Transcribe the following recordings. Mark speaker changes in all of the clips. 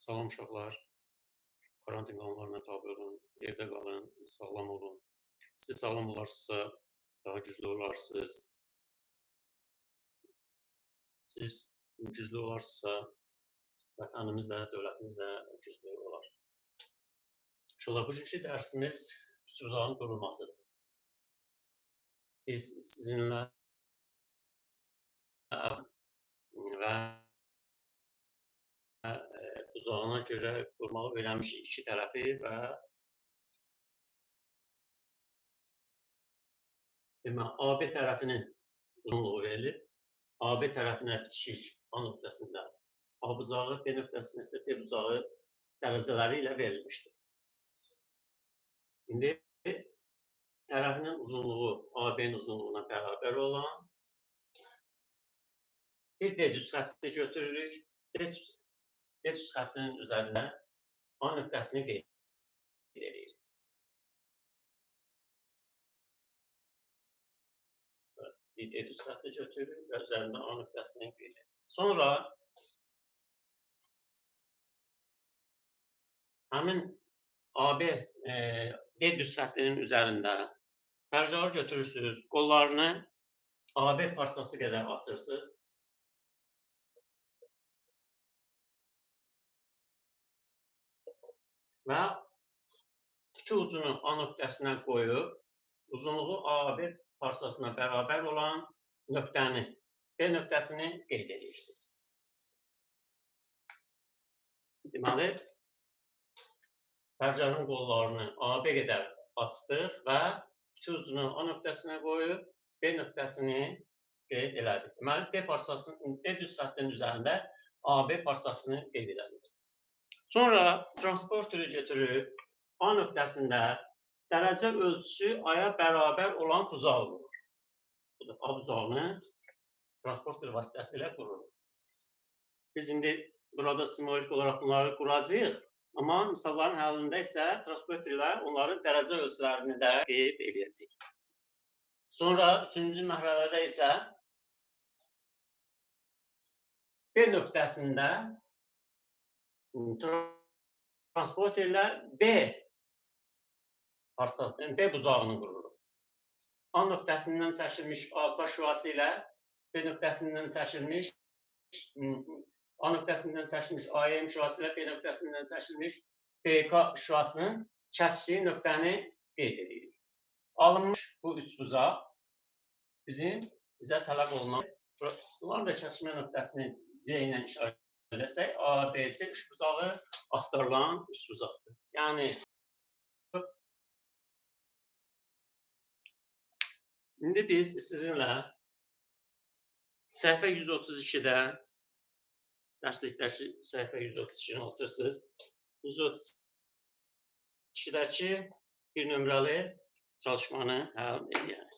Speaker 1: Salam uşaqlar. Karantin qanunlarına tabe olun, evdə qalın, sağlam olun. Siz sağlam olarsınızsa daha güclü olarsınız. Siz güclü olarsınızsa vətənimiz də, dövlətimiz də güclü olar. İnşallah bugünkü dərsimiz üsulların qurulmasıdır. Biz sizinlə və Zalana görə qurmağı öyrənmişik iki tərəfi və demək, AB tərəfinin uzunluğu verilib. AB tərəfinə bitişik A nöqtəsində A bucağı, B nöqtəsində isə B bucağı dərəcələri ilə verilmişdir. İndi tərəfinin uzunluğu AB-nin uzunluğuna bərabər olan bir dedüs xətti götürürük. Dedüs 500 xəttinin üzərində A nöqtəsini qeyd edirik. Bir 700 xətti götürürük və üzərində A nöqtəsini qeyd edirik. Sonra həmin AB e, 700 xəttinin üzərində mərcləri götürürsünüz, qollarını AB parçası qədər açırsınız. Və iki ucunu A nöqtəsinə qoyub, uzunluğu AB parçasına bərabər olan nöqtəni, B nöqtəsini qeyd edirsiniz. Deməli, pərcanın qollarını AB qədər açdıq və iki ucunu A nöqtəsinə qoyub, B nöqtəsini qeyd elədik. Deməli, B parçasının, B düz xəttin üzərində AB parçasını qeyd elədik. Sonra transporteri götürüb A nöqtəsində dərəcə ölçüsü aya bərabər olan buzağı qurur. Bu da A buzağını transporter vasitəsilə qurur. Biz indi burada simvolik olaraq bunları quracağıq. Amma misalların həllində isə transporter ilə onların dərəcə ölçülərini də qeyd edəcəyik. Sonra üçüncü mərhələdə isə B nöqtəsində transporterlə B parçasının B buzağını qururuq. A nöqtəsindən çəkilmiş alfa şüası ilə B nöqtəsindən çəkilmiş A nöqtəsindən çəkilmiş AM şüası ilə B nöqtəsindən çəkilmiş BK şüasının kəsdiyi nöqtəni qeyd edirik. Alınmış bu üç buzaq bizim bizə tələb olunan bunların da kəsmə nöqtəsini C ilə işarət eləsək, ABC üç buzağı axtarılan üç buzaqdır. Yəni İndi biz sizinlə səhifə 132-də dərslikdəki səhifə 132-ni açırsınız. 132-dəki bir nömrəli çalışmanı həll edək.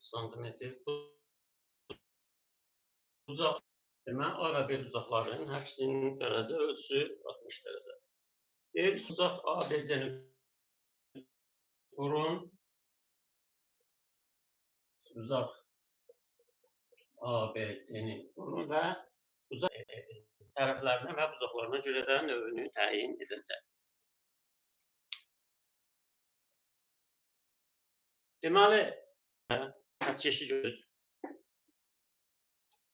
Speaker 1: Santimetr uzaq demək A və B uzaqlarının hər ikisinin dərəcə ölçüsü 60 dərəcə. Deyir uzaq ABC-ni qurun. Uzaq ABC-ni qurun və uzaq tərəflərinə və uzaqlarına görə də növünü təyin edəcək. Deməli, xəttkeşi göz.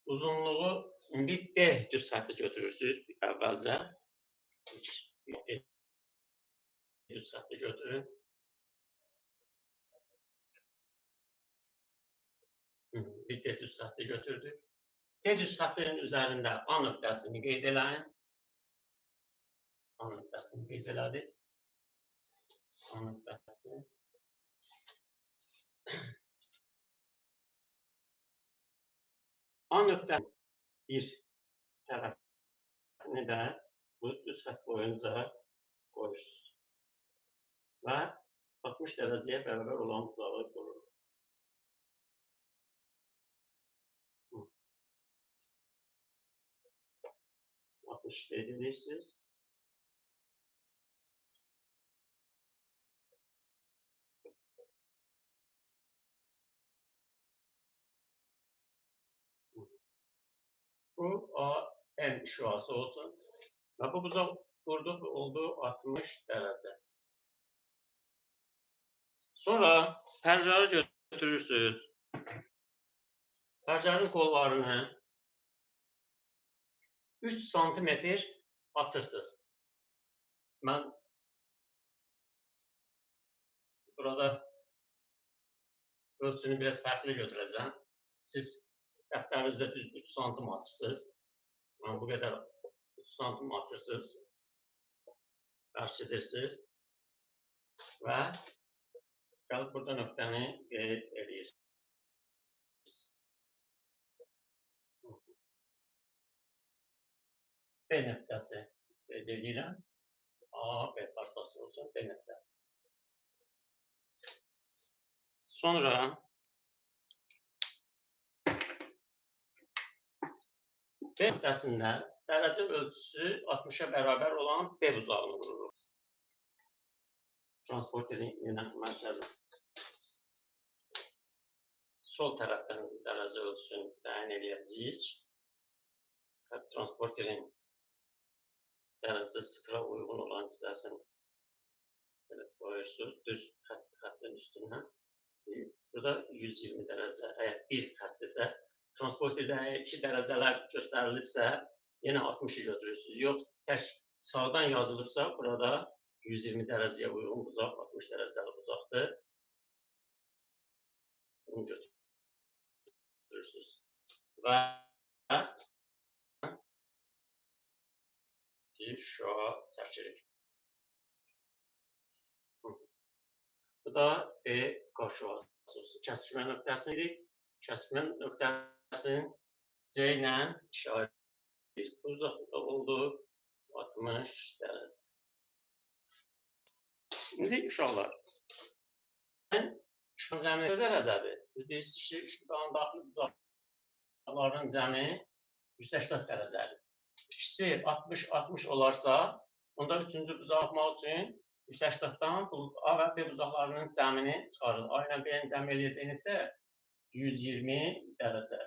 Speaker 1: Uzunluğu bir D düz xətti götürürsünüz əvvəlcə. D düz xətti götürün. Bir D düz xətti götürdük. D düz xəttinin üzərində A nöqtəsini qeyd eləyin. A nöqtəsini qeyd elədik. A nöqtəsini. A nöqtə bir tərəfini də bu düz xətt boyunca qoyursunuz. Və 60 dərəcəyə bərabər olan buzağı qurur. Hı. 60 qeyd Bu A en şurası olsun. Ve bu buzak burada oldu 60 derece. Sonra percarı götürürsünüz. Percarın kollarını 3 santimetre asırsınız. Ben burada ölçünü biraz farklı götüreceğim. Siz dəftərinizdə düz 3 santim açırsınız. Bu qədər 3 santim açırsınız. Qarşı edirsiniz. Və gəlib burada nöqtəni qeyd edirsiniz. B nöqtəsi qeyd edirəm. A, B parçası olsun, B nöqtəsi. Sonra B nöqtəsində dərəcə ölçüsü 60-a bərabər olan B buzağını vururuq. Transporterin yönəltmə mərkəzi. Sol tərəfdən dərəcə ölçüsünü təyin edəcəyik. Transporterin dərəcə sıfıra uyğun olan hissəsini belə qoyursunuz, düz xətt, xəttin üstünə. Burada 120 dərəcə, əgər bir xətdirsə, transporterdə 2 dərəcələr göstərilibsə, yenə 60-ı götürürsünüz. Yox, tək sağdan yazılıbsa, burada 120 dərəcəyə uyğun buzaq, 60 dərəcəli buzaqdır. Bunu götürürsünüz. Və şua çəkirik. Bu da B qarşı vasitəsi. Kəsmə nöqtəsidir. Kəsmə nöqtəsi Yasin ilə işaret edir. Bu uzaqlıqda oldu 60 dərəcə. İndi uşaqlar, mən üçbucağın cəmi dərəcədir? Siz bilirsiniz ki, üçbucağın daxili bucaqların cəmi 184 dərəcədir. İkisi 60-60 olarsa, onda üçüncü bucaq atmaq üçün 184-dan A və B bucaqlarının cəmini çıxarır. A ilə B-nin cəmi eləyəcəyini isə 120 dərəcə.